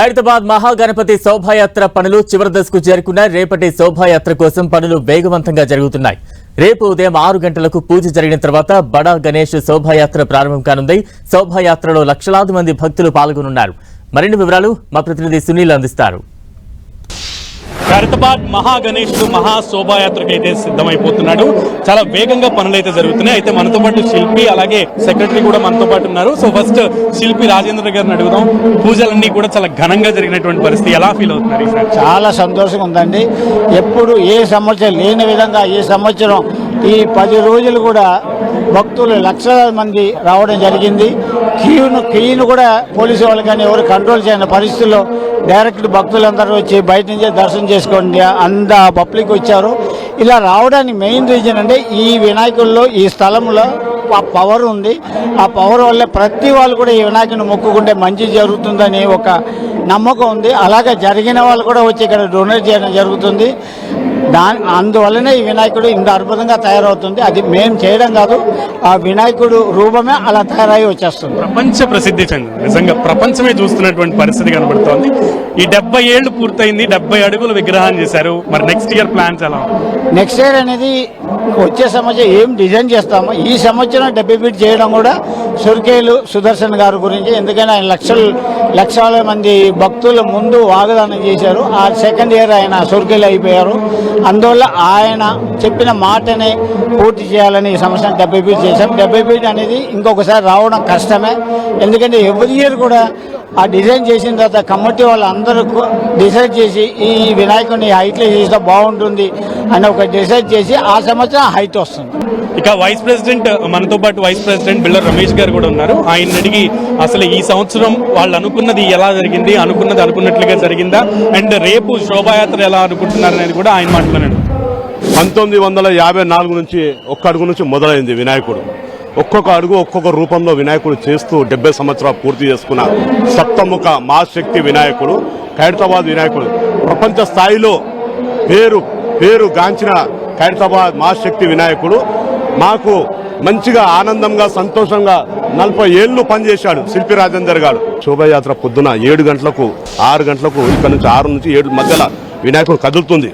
ఖైరతాబాద్ మహాగణపతి శోభాయాత్ర పనులు చివరి దశకు చేరుకున్న రేపటి శోభాయాత్ర కోసం పనులు వేగవంతంగా జరుగుతున్నాయి. రేపు ఉదయం ఆరు గంటలకు పూజ జరిగిన తర్వాత బడా గణేష్ శోభాయాత్ర ప్రారంభం కానుంది. శోభాయాత్రలో లక్షలాది మంది భక్తులు పాల్గొనున్నారు. మరిన్ని వివరాలు మా ప్రతినిధి సునీల్ అందిస్తారు. ఖైరతాబాద్ మహా గణేశుడు మహా శోభాయాత్రకు అయితే సిద్ధమైపోతున్నాడు. చాలా వేగంగా పనులు అయితే జరుగుతున్నాయి. అయితే మనతో పాటు శిల్పి అలాగే సెక్రటరీ కూడా మనతో పాటు ఉన్నారు. సో ఫస్ట్ శిల్పి రాజేంద్ర గారిని అడుగుదాం. పూజలన్నీ కూడా చాలా ఘనంగా జరిగినటువంటి పరిస్థితి ఎలా ఫీల్ అవుతున్నారు చాలా సంతోషంగా ఉందండి. ఎప్పుడు ఏ సంవత్సరం లేని విధంగా ఈ సంవత్సరం ఈ పది రోజులు కూడా భక్తులు లక్షలాది మంది రావడం జరిగింది. క్యూను క్యూను కూడా పోలీసు వాళ్ళు కానీ ఎవరు కంట్రోల్ చేయని పరిస్థితుల్లో డైరెక్ట్ భక్తులందరూ వచ్చి బయట నుంచే దర్శనం చేసి చేసుకోండి. అంత పబ్లిక్ వచ్చారు. ఇలా రావడానికి మెయిన్ రీజన్ అంటే ఈ వినాయకుల్లో ఈ స్థలంలో ఆ పవర్ ఉంది. ఆ పవర్ వల్ల ప్రతి వాళ్ళు కూడా ఈ వినాయకుని మొక్కుకుంటే మంచి జరుగుతుందని ఒక నమ్మకం ఉంది. అలాగే జరిగిన వాళ్ళు కూడా వచ్చి ఇక్కడ డొనేట్ చేయడం జరుగుతుంది. దాని అందువల్లనే ఈ వినాయకుడు ఇంత అద్భుతంగా తయారవుతుంది. అది మేము చేయడం కాదు ఆ వినాయకుడు రూపమే అలా తయారై వచ్చేస్తుంది. ప్రపంచ ప్రసిద్ధి చెందింది. నిజంగా ప్రపంచమే చూస్తున్నటువంటి పరిస్థితి కనబడుతోంది. ఈ డెబ్బై ఏళ్ళు పూర్తయింది డెబ్బై అడుగుల విగ్రహాన్ని చేశారు. మరి నెక్స్ట్ ఇయర్ ప్లాన్స్ ఎలా? నెక్స్ట్ ఇయర్ అనేది వచ్చే సంవత్సరం ఏం డిజైన్ చేస్తామో ఈ సంవత్సరం డెబ్బై ఫీట్ చేయడం కూడా సుర్కేలు సుదర్శన్ గారి గురించి. ఎందుకంటే ఆయన లక్షలు లక్షల మంది భక్తుల ముందు వాగ్దానం చేశారు. ఆ సెకండ్ ఇయర్ ఆయన సుర్కేలు అయిపోయారు. అందువల్ల ఆయన చెప్పిన మాటనే పూర్తి చేయాలని ఈ సంవత్సరం డెబ్బై ఫీట్ చేశాం. డెబ్బై ఫీట్ అనేది ఇంకొకసారి రావడం కష్టమే. ఎందుకంటే ఎవ్రీ ఇయర్ కూడా ఆ డిజైన్ చేసిన తర్వాత కమిటీ వాళ్ళందరూ డిసైడ్ చేసి ఈ వినాయకుడిని హైట్లో చేస్తే బాగుంటుంది అని ఒక డిసైడ్ చేసి ఆ సంవత్సరం హైట్ వస్తుంది. ఇక వైస్ ప్రెసిడెంట్ మనతో పాటు వైస్ ప్రెసిడెంట్ బిల్లర్ రమేష్ గారు కూడా ఉన్నారు. ఆయన అడిగి అసలు ఈ సంవత్సరం వాళ్ళు అనుకున్నది ఎలా జరిగింది అనుకున్నది అనుకున్నట్లుగా జరిగిందా అండ్ రేపు శోభాయాత్ర ఎలా అనుకుంటున్నారు అనేది కూడా ఆయన మాట్లాడాడు పంతొమ్మిది వందల యాభై నాలుగు నుంచి ఒక్క అడుగు నుంచి మొదలైంది వినాయకుడు. ఒక్కొక్క అడుగు ఒక్కొక్క రూపంలో వినాయకుడు చేస్తూ డెబ్బై సంవత్సరాలు పూర్తి చేసుకున్న సప్తముఖ మహాశక్తి వినాయకుడు ఖైరతాబాద్ వినాయకుడు. ప్రపంచ స్థాయిలో పేరు పేరు గాంచిన ఖైరతాబాద్ మహాశక్తి వినాయకుడు. మాకు మంచిగా ఆనందంగా సంతోషంగా నలభై ఏళ్ళు పనిచేశాడు శిల్పి రాజేందర్ గారు. శోభయాత్ర పొద్దున ఏడు గంటలకు ఆరు గంటలకు ఇక్కడ నుంచి ఆరు నుంచి ఏడు మధ్యలో వినాయకుడు కదులుతుంది.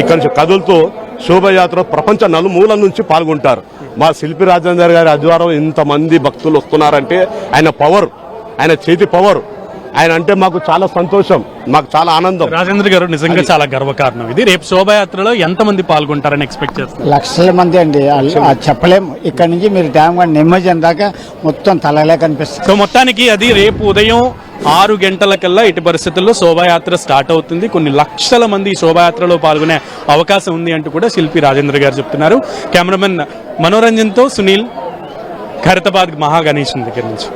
ఇక్కడ నుంచి కదులుతూ శోభయాత్ర ప్రపంచ నలుమూల నుంచి పాల్గొంటారు. మా శిల్పి రాజేందర్ గారి ఆధ్వర్యం ఇంతమంది భక్తులు వస్తున్నారంటే ఆయన పవర్ ఆయన చేతి పవర్. ఆయన అంటే మాకు చాలా సంతోషం మాకు చాలా ఆనందం. రాజేంద్ర గారు నిజంగా చాలా గర్వకారణం. ఇది రేపు శోభాయాత్రలో ఎంత మంది పాల్గొంటారని ఎక్స్పెక్ట్ చేస్తారు లక్షల మంది అండి. చెప్పలేము ఇక్కడ నుంచి మీరు డ్యామ్ కానీ నిమ్మజన్ దాకా మొత్తం తలలే కనిపిస్తుంది సో మొత్తానికి అది రేపు ఉదయం ఆరు గంటలకల్లా ఇటు పరిస్థితుల్లో శోభాయాత్ర స్టార్ట్ అవుతుంది. కొన్ని లక్షల మంది ఈ శోభాయాత్రలో పాల్గొనే అవకాశం ఉంది అంటూ కూడా శిల్పి రాజేంద్ర గారు చెప్తున్నారు. కెమెరామెన్ మనోరంజన్తో సునీల్ ఖైరతాబాద్ మహాగణేశన్ దగ్గర నుంచి.